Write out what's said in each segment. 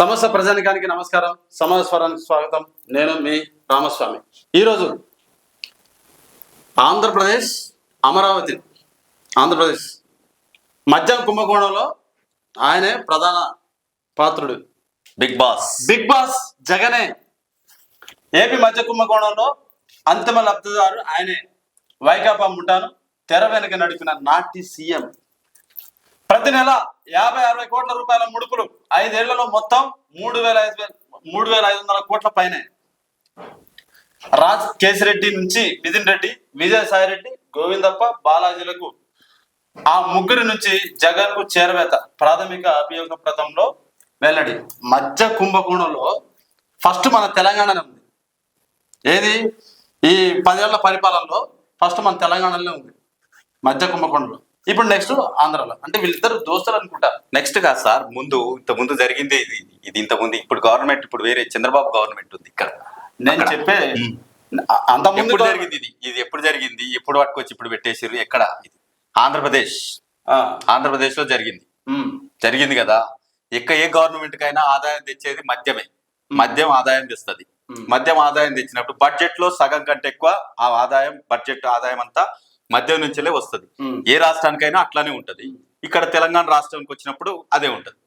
సమస్త ప్రజానికానికి నమస్కారం సమాజ స్వరానికి స్వాగతం. నేను మీ రామస్వామి. ఈరోజు ఆంధ్రప్రదేశ్ అమరావతి ఆంధ్రప్రదేశ్ మద్యం కుంభకోణంలో ఆయనే ప్రధాన పాత్రుడు. Big boss. బిగ్ బాస్ జగనే. ఏపీ మధ్య కుంభకోణంలో అంతిమ లబ్ధిదారు ఆయనే. వైకాపా ముఠాను తెర వెనుక నడిపిన నాటి సీఎం. ప్రతి నెల యాభై అరవై కోట్ల రూపాయల ముడుపులు. ఐదేళ్ళలో మొత్తం మూడు వేల ఐదు వేల మూడు వేల ఐదు వందల కోట్ల పైనే. రాజ్ కేసిరెడ్డి నుంచి నితిన్ రెడ్డి విజయసాయి రెడ్డి గోవిందప్ప బాలాజీలకు ఆ ముగ్గురి నుంచి జగన్కు చేరవేత ప్రాథమిక అభియోగ ప్రతంలో వెల్లడి. మధ్య కుంభకోణంలో ఫస్ట్ మన తెలంగాణనే ఉంది. ఏది? ఈ పదేళ్ళ పరిపాలనలో ఫస్ట్ మన తెలంగాణలో ఉంది. మధ్య కుంభకోణంలో. ఇప్పుడు నెక్స్ట్ ఆంధ్రాలో. అంటే వీళ్ళిద్దరు దోస్తులు అనుకుంటా. నెక్స్ట్ కాదు సార్ ముందు ఇంత ముందు జరిగిందే ఇది ఇది ఇంత ముందు ఇప్పుడు గవర్నమెంట్ ఇప్పుడు వేరే చంద్రబాబు గవర్నమెంట్ ఉంది ఇక్కడ. నేను. చెప్పే. అంత ముందు జరిగింది ఇది? ఇది ఎప్పుడు జరిగింది? ఎప్పుడు పట్టుకొచ్చి ఇప్పుడు పెట్టేసారు ఎక్కడ? ఇది ఆంధ్రప్రదేశ్. ఆంధ్రప్రదేశ్లో జరిగింది. జరిగింది కదా? ఎక్క ఏ గవర్నమెంట్ కైనా ఆదాయం తెచ్చేది మద్యమే. మద్యం ఆదాయం తెస్తుంది. మద్యం ఆదాయం తెచ్చినప్పుడు బడ్జెట్లో సగం కంటే ఎక్కువ ఆ ఆదాయం బడ్జెట్ ఆదాయం అంతా మద్యం నుంచెలే వస్తుంది. ఏ రాష్ట్రానికైనా అట్లానే ఉంటది. ఇక్కడ తెలంగాణ రాష్ట్రానికి వచ్చినప్పుడు అదే ఉంటది.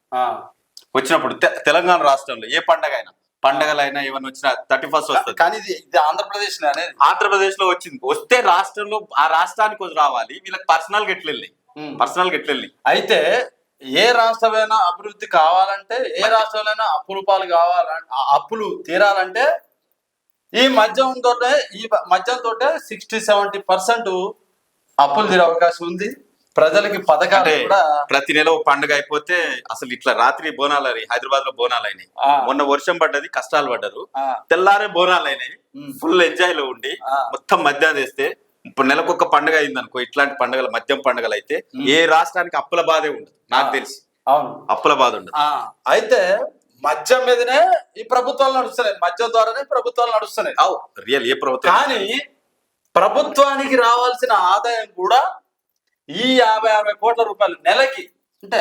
వచ్చినప్పుడు తెలంగాణ రాష్ట్రంలో ఏ పండగ అయినా పండగలైనా ఏమైనా వచ్చినా థర్టీ ఫస్ట్ వస్తుంది. కానీ ఇది ఇది ఆంధ్రప్రదేశ్ అనేది. ఆంధ్రప్రదేశ్లో వచ్చింది. వస్తే రాష్ట్రంలో ఆ రాష్ట్రానికి వచ్చి రావాలి. వీళ్ళకి పర్సనల్గా ఎట్లా వెళ్ళి ఉమ్. పర్సనల్గా ఎట్లా వెళ్ళి అయితే ఏ రాష్ట్రమైనా అభివృద్ధి కావాలంటే ఏ రాష్ట్రంలో అప్పులు పాలు కావాలంటే అప్పులు తీరాలంటే ఈ మద్యంతో ఈ మద్యంతో సిక్స్టీ సెవెంటీ పర్సెంట్ అప్పులు తీరే అవకాశం ఉంది. ప్రజలకి పథకాలు కూడా ప్రతి నెల ఓ పండుగ అయిపోతే అసలు ఇట్లా రాత్రి బోనాలు హైదరాబాద్లో బోనాలు అయినాయి. మొన్న వర్షం పడ్డది కష్టాలు పడ్డారు. తెల్లారే బోనాలు అయినాయి. ఫుల్ ఎంజాయ్లో ఉండి. మొత్తం మద్యం తెస్తే ఇప్పుడు నెలకొక పండుగ అయింది అనుకో ఇట్లాంటి పండుగలు మద్యం పండుగలు అయితే. ఏ రాష్ట్రానికి అప్పుల బాధే ఉండదు. నాకు. తెలిసి. అవును. అప్పుల బాధ ఉండదు. అయితే మద్యం మీదనే ఈ ప్రభుత్వాలు నడుస్తున్నాయి మద్యం ద్వారానే ప్రభుత్వాలు నడుస్తున్నాయి రియల్ ఏ ప్రభుత్వం. కానీ ప్రభుత్వానికి రావాల్సిన ఆదాయం కూడా ఈ యాభై అరవై కోట్ల రూపాయలు నెలకి. అంటే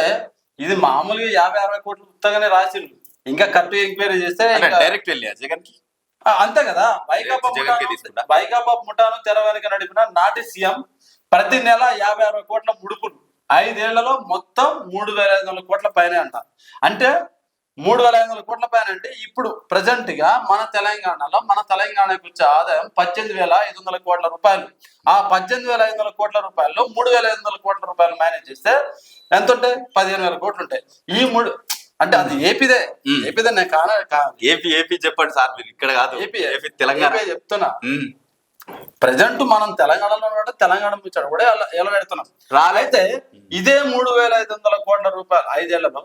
ఇది మామూలుగా యాభై అరవై కోట్లు ఉత్తగానే రాసిండ్రు ఇంకా కరెక్ట్ ఎంక్వైరీ చేస్తే డైరెక్ట్ వెళ్ళి జగన్కి అంతే కదా. తీసుకుంటా. వైకాపా ముఠాను తెర వెనుక నడిపిన నాటి సీఎం ప్రతి నెల యాభై అరవై కోట్ల ముడుపులు ఐదేళ్ళలో మొత్తం మూడు వేల ఐదు వందల కోట్ల పైన అంట. అంటే మూడు వేల ఐదు వందల కోట్ల పైన అంటే ఇప్పుడు ప్రజెంట్గా మన తెలంగాణలో మన తెలంగాణకు వచ్చే ఆదాయం పద్దెనిమిది వేల ఐదు వందల కోట్ల రూపాయలు. ఆ పద్దెనిమిది వేల ఐదు వందల కోట్ల రూపాయల్లో మూడు వేల ఐదు వందల కోట్ల రూపాయలు మేనేజ్ చేస్తే ఎంత ఉంటాయి పదిహేను వేల కోట్లు ఉంటాయి ఈ మూడు అంటే అది ఏపీదే. ఏపీదే నేను కాన ఏపీ ఏపీ చెప్పండి సార్ మీరు. ఇక్కడ కాదు. AP AP Telangana. చెప్తున్నా. ప్రజెంట్ మనం తెలంగాణలో ఉన్నట్టు తెలంగాణ ముచ్చాడు కూడా ఎలా పెడుతున్నాం? రాలైతే ఇదే మూడు వేల ఐదు వందల కోట్ల రూపాయలు ఐదేళ్ళలో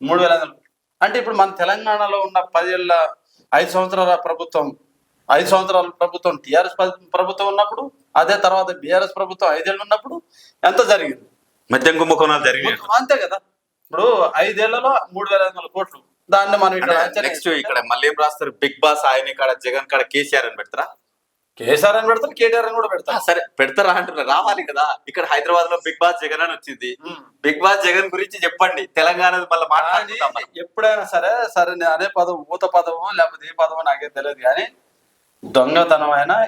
మూడు వేల ఐదు వందలు అంటే ఇప్పుడు మన తెలంగాణలో ఉన్న పదేళ్ళ ఐదు సంవత్సరాల ప్రభుత్వం ఐదు సంవత్సరాల ప్రభుత్వం టిఆర్ఎస్ ప్రభుత్వం ఉన్నప్పుడు అదే తర్వాత బిఆర్ఎస్ ప్రభుత్వం ఐదేళ్ళు ఉన్నప్పుడు ఎంత జరిగింది? మద్యం కుంభకోణాలు మొత్తం అంతే కదా. ఇప్పుడు ఐదేళ్ళలో మూడు వేల ఐదు వందల కోట్లు. దాన్ని మనం ఇక్కడ నెక్స్ట్ ఇక్కడ మళ్ళీ ఏం రాస్తారు? బిగ్ బాస్ ఆయన కాడ జగన్ కాడ కేసీఆర్ అని పెడతారా? కేసీఆర్ అని పెడతారు కేటీఆర్ అని కూడా పెడతారు సరే పెడతారా అంటున్నారు రావాలి కదా. ఇక్కడ హైదరాబాద్లో బిగ్ బాస్ జగన్ అని వచ్చింది. బిగ్ బాస్ జగన్ గురించి చెప్పండి. తెలంగాణ మళ్ళీ మాట్లాడుకుంటాం మనం. ఎప్పుడైనా సరే సరే అనే పదం ఊత పదమో లేకపోతే ఏ పదమో నాకేం తెలియదు కానీ దొంగతనం అయినా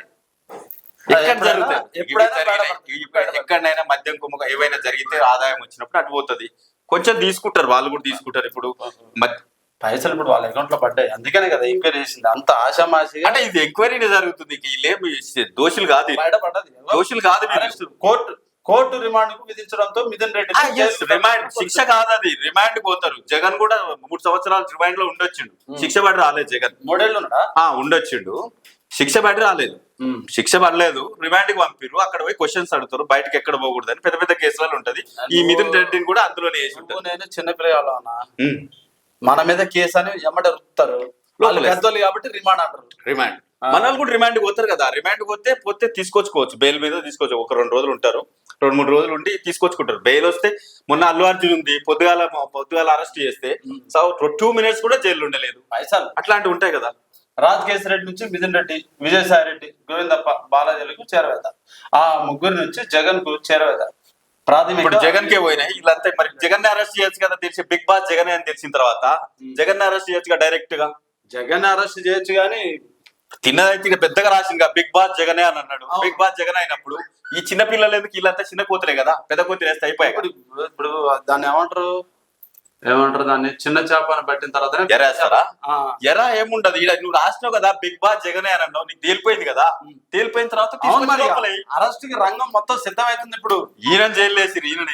ఎక్కడైనా మద్యం కుంభక ఏవైనా జరిగితే ఆదాయం వచ్చినప్పుడు అటు పోతుంది. కొంచెం తీసుకుంటారు వాళ్ళు కూడా తీసుకుంటారు. ఇప్పుడు పైసలు ఇప్పుడు వాళ్ళ అకౌంట్లో పడ్డాయి. అందుకనే కదా ఎంక్వైరీ చేసింది. అంత ఆశామాషిగా అంటే ఇది ఎంక్వైరీనే జరుగుతుంది. వీళ్ళేమి దోషులు కాదు దోషులు కాదు కోర్టు కోర్టు రిమాండ్కు విధించడంతో మిథున్ రెడ్డి రిమాండ్ శిక్ష కాదు అది. రిమాండ్ పోతారు. జగన్ కూడా మూడు సంవత్సరాలు రిమాండ్లో ఉండొచ్చిండు. శిక్ష పడి రాలేదు జగన్. మూడేళ్ళు ఉండొచ్చిండు. శిక్ష పడి రాలేదు. శిక్ష పడలేదు. రిమాండ్కి పంపిరు అక్కడ పోయి క్వశ్చన్స్ అడుగుతారు. బయటకి ఎక్కడ పోకూడదు అని పెద్ద పెద్ద కేసులలో ఉంటది. ఈ మిథున్ రెడ్డిని కూడా అందులోనే వేసి నేను చిన్నపిల్లలు అన్న ఉమ్. మన మీద కేసు అని ఎమ్మట రుత్తారు. పెద్దోళ్ళు కాబట్టి రిమాండ్ అంటారు. రిమాండ్. మన కూడా రిమాండ్ పోతారు కదా. రిమాండ్ పోతే పోతే తీసుకొచ్చుకోవచ్చు. బెయిల్ మీద తీసుకోవచ్చు ఒక రెండు రోజులు ఉంటారు. రెండు మూడు రోజులు ఉండి తీసుకొచ్చుకుంటారు. బెయిల్ వస్తే మొన్న అల్లు అర్జున్ ఉంది. పొద్దుగాల పొద్దుగాల అరెస్ట్ చేస్తే. సో టూ మినిట్స్ కూడా జైలు ఉండలేదు. పైసలు. అట్లాంటివి ఉంటాయి కదా. రాజ్ కేసరి రెడ్డి నుంచి మిథున్ రెడ్డి విజయసాయి రెడ్డి గోవిందప్ప బాలాజీలకు చేరవేత. ఆ ముగ్గురు నుంచి జగన్కు చేరవేత. ప్రాథమిక ఇప్పుడు జగన్ కే పోయినాయి. వీళ్ళంతా మరి జగన్ అరెస్ట్ చేయొచ్చు కదా తెలిసి బిగ్ బాస్ జగన్ అని తెలిసిన తర్వాత జగన్ అరెస్ట్ చేయొచ్చు డైరెక్ట్గా జగన్ అరెస్ట్ చేయొచ్చు కానీ తిన్నదైతే పెద్దగా రాసింది బిగ్ బాస్ జగనే అని అన్నాడు. బిగ్ బాస్ జగన్ అయినప్పుడు ఈ చిన్న పిల్లలు ఎందుకు వీళ్ళంతా చిన్న కోతులే కదా? పెద్ద కోతులు వేస్తే అయిపోయాయి ఇప్పుడు దాన్ని ఏమంటారు? ఏమంటారు దాన్ని? చిన్న చేపని పట్టిన తర్వాత ఎరేస్తారా? ఎరా ఏముండదు. ఈడ నువ్వు రాసినావు కదా బిగ్ బాస్ జగనే అని అన్నావు నీకు తేలిపోయింది కదా. తేలిపోయిన తర్వాత. అరెస్ట్కి రంగం మొత్తం సిద్ధమవుతుంది ఇప్పుడు. ఈయన జైలు వేసి ఈయన